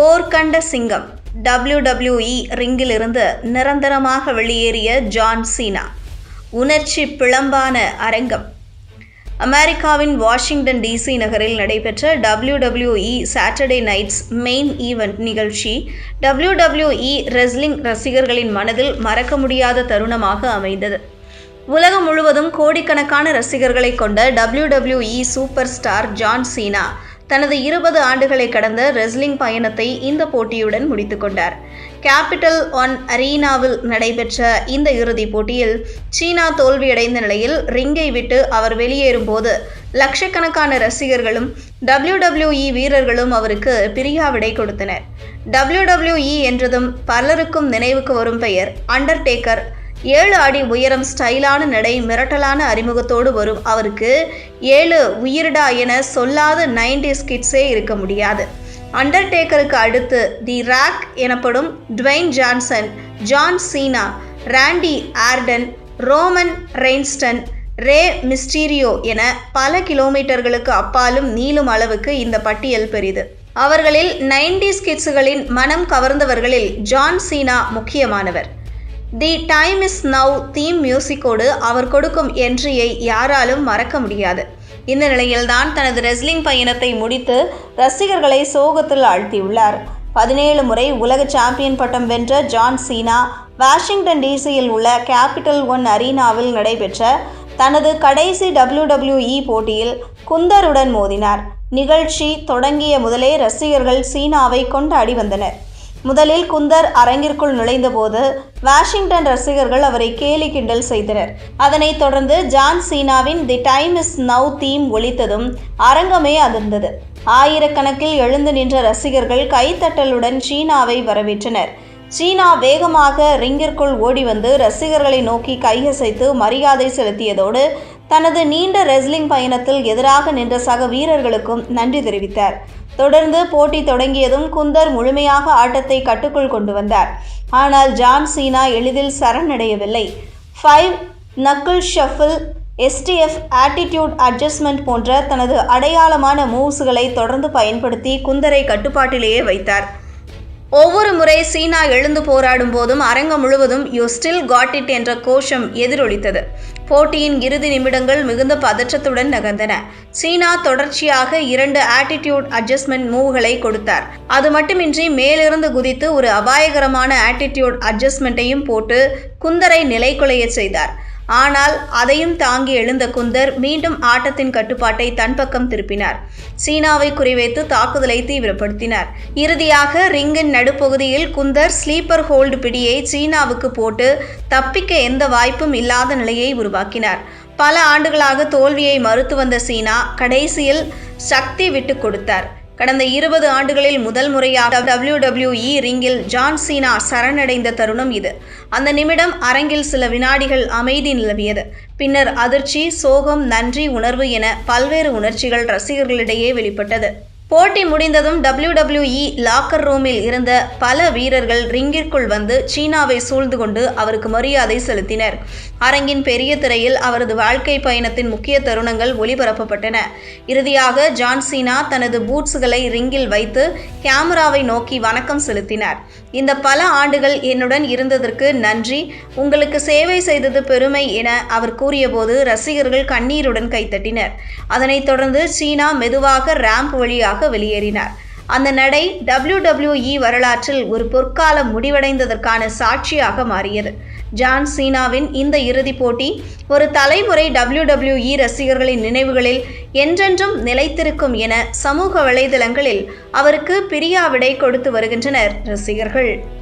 போர்க்கண்ட சிங்கம் டபிள்யூடபிள்யூஇ ரிங்கிலிருந்து நிரந்தரமாக வெளியேறிய ஜான் சீனா. உணர்ச்சி பிளம்பான அரங்கம். அமெரிக்காவின் வாஷிங்டன் டிசி நகரில் நடைபெற்ற W W E Saturday nights main event நிகழ்ச்சி டபிள்யூடபிள்யூஇ ரெஸ்லிங் ரசிகர்களின் மனதில் மறக்க முடியாத தருணமாக அமைந்தது. உலகம் முழுவதும் கோடிக்கணக்கான ரசிகர்களை கொண்ட WWE super star John Cena தனது இருபது ஆண்டுகளை கடந்த ரெஸ்லிங் பயணத்தை இந்த போட்டியுடன் முடித்துக் கொண்டார். கேபிட்டல் ஒன் அரீனாவில் நடைபெற்ற இந்த இறுதிப் போட்டியில் சீனா தோல்வியடைந்த நிலையில் ரிங்கை விட்டு அவர் வெளியேறும்போது லட்சக்கணக்கான ரசிகர்களும் டபிள்யூடபிள்யூஇ வீரர்களும் அவருக்கு பிரியாவிடை கொடுத்தனர். WWE என்றதும் பலருக்கும் நினைவுக்கு வரும் பெயர் அண்டர்டேக்கர் ஏழு அடி உயரம் ஸ்டைலான நடை மிரட்டலான அறிமுகத்தோடு வரும். அவருக்கு ஏழு உயிரிடா என சொல்லாத நைன்டிஸ் கிட்ஸே இருக்க முடியாது. அண்டர்டேக்கருக்கு அடுத்து தி ராக் எனப்படும் Dwayne Johnson John Cena Randy Orton Roman ரெயின்ஸ்டன் Rey Mysterio என பல கிலோமீட்டர்களுக்கு அப்பாலும் நீளும் அளவுக்கு இந்த பட்டியல் பெரிது. அவர்களில் நைன்டிஸ் ஸ்கிட்ஸுகளின் மனம் கவர்ந்தவர்களில் ஜான் சீனா முக்கியமானவர். The time is now theme மியூசிக்கோடு அவர் கொடுக்கும் என்ட்ரியை யாராலும் மறக்க முடியாது. இந்த நிலையில்தான் தனது ரெஸ்லிங் பயணத்தை முடித்து ரசிகர்களை சோகத்தில் ஆழ்த்தியுள்ளார். பதினேழு முறை உலக சாம்பியன் பட்டம் வென்ற ஜான் சீனா வாஷிங்டன் டிசியில் உள்ள கேபிட்டல் ஒன் அரீனாவில் நடைபெற்ற தனது கடைசி டபிள்யூடபிள்யூஇ போட்டியில் குந்தருடன் மோதினார். நிகழ்ச்சி தொடங்கிய முதலே ரசிகர்கள் சீனாவை கொண்டாடி வந்தனர். முதலில் குந்தர் அரங்கிற்குள் நுழைந்தபோது வாஷிங்டன் ரசிகர்கள் அவரை கேலி கிண்டல் செய்தனர். அதனைத் தொடர்ந்து ஜான் சீனாவின் the time is now theme ஒழித்ததும் அரங்கமே அதிர்ந்தது. ஆயிரக்கணக்கில் எழுந்து நின்ற ரசிகர்கள் கைத்தட்டலுடன் சீனாவை வரவேற்றனர். சீனா வேகமாக ரிங்கிற்குள் ஓடி வந்து ரசிகர்களை நோக்கி கையசைத்து மரியாதை செலுத்தியதோடு தனது நீண்ட ரெஸ்லிங் பயணத்தில் எதிராக நின்ற சக வீரர்களுக்கும் நன்றி தெரிவித்தார். தொடர்ந்து போட்டி தொடங்கியதும் குந்தர் முழுமையாக ஆட்டத்தை கட்டுக்குள் கொண்டு வந்தார். ஆனால் ஜான் சீனா எளிதில் சரணடையவில்லை. Five knuckle shuffle STF attitude adjustment போன்ற தனது அடையாளமான மூவ்ஸ்களை தொடர்ந்து பயன்படுத்தி குந்தரை கட்டுப்பாட்டிலேயே வைத்தார். ஒவ்வொரு முறை சீனா எழுந்து போராடும் போதும் அரங்கம் முழுவதும் யூ ஸ்டில் காட் இட் என்ற கோஷம் எதிரொலித்தது. போட்டியின் இறுதி நிமிடங்கள் மிகுந்த பதற்றத்துடன் நகர்ந்தன. சீனா தொடர்ச்சியாக இரண்டு ஆட்டிடியூட் அட்ஜஸ்ட்மெண்ட் மூவ்களை கொடுத்தார். அது மட்டுமின்றி மேலிருந்து குதித்து ஒரு அபாயகரமான ஆட்டிடியூட் அட்ஜஸ்ட்மெண்ட்டையும் போட்டு குந்தரை நிலைகுலைய செய்தார். ஆனால் அதையும் தாங்கி எழுந்த குந்தர் மீண்டும் ஆட்டத்தின் கட்டுப்பாட்டை தன் பக்கம் திருப்பினார். சீனாவை குறிவைத்து தாக்குதலை தீவிரப்படுத்தினார். இறுதியாக ரிங்கின் நடுப்பகுதியில் குந்தர் ஸ்லீப்பர் ஹோல்டு பிடியை சீனாவுக்கு போட்டு தப்பிக்க எந்த வாய்ப்பும் இல்லாத நிலையை உருவாக்கினார். பல ஆண்டுகளாக தோல்வியை மறுத்து வந்த சீனா கடைசியில் சக்தி விட்டு கொடுத்தார். கடந்த இருபது ஆண்டுகளில் முதல் முறையாக டபிள்யூடபிள்யூஇ ரிங்கில் ஜான் சீனா சரணடைந்த தருணம் இது. அந்த நிமிடம் அரங்கில் சில வினாடிகள் அமைதி நிலவியது. பின்னர் அதிர்ச்சி சோகம் நன்றி உணர்வு என பல்வேறு உணர்ச்சிகள் ரசிகர்களிடையே வெளிப்பட்டது. போட்டி முடிந்ததும் டபிள்யூடபிள்யூஇ லாக்கர் ரூமில் இருந்த பல வீரர்கள் ரிங்கிற்குள் வந்து சீனாவை சூழ்ந்து கொண்டு அவருக்கு மரியாதை செலுத்தினர். அரங்கின் பெரிய திரையில் அவரது வாழ்க்கை பயணத்தின் முக்கிய தருணங்கள் ஒளிபரப்பப்பட்டன. இறுதியாக ஜான் சீனா தனது பூட்ஸ்களை ரிங்கில் வைத்து கேமராவை நோக்கி வணக்கம் செலுத்தினார். இந்த பல ஆண்டுகள் என்னுடன் இருந்ததற்கு நன்றி. உங்களுக்கு சேவை செய்தது பெருமை என அவர் கூறியபோது ரசிகர்கள் கண்ணீருடன் கைத்தட்டினர் அதனைத் தொடர்ந்து சீனா மெதுவாக ரேம்ப் வழியாக வெளியேறினார். அந்த நடை WWE வரலாற்றில் ஒரு பொற்காலம் முடிவடைந்ததற்கான சாட்சியாக மாறியது. ஜான் சீனாவின் இந்த இறுதிப் போட்டி ஒரு தலைமுறை WWE ரசிகர்களின் நினைவுகளில் என்றென்றும் நிலைத்திருக்கும் என சமூக வலைதளங்களில் அவருக்கு பிரியாவிடை கொடுத்து வருகின்றனர் ரசிகர்கள்.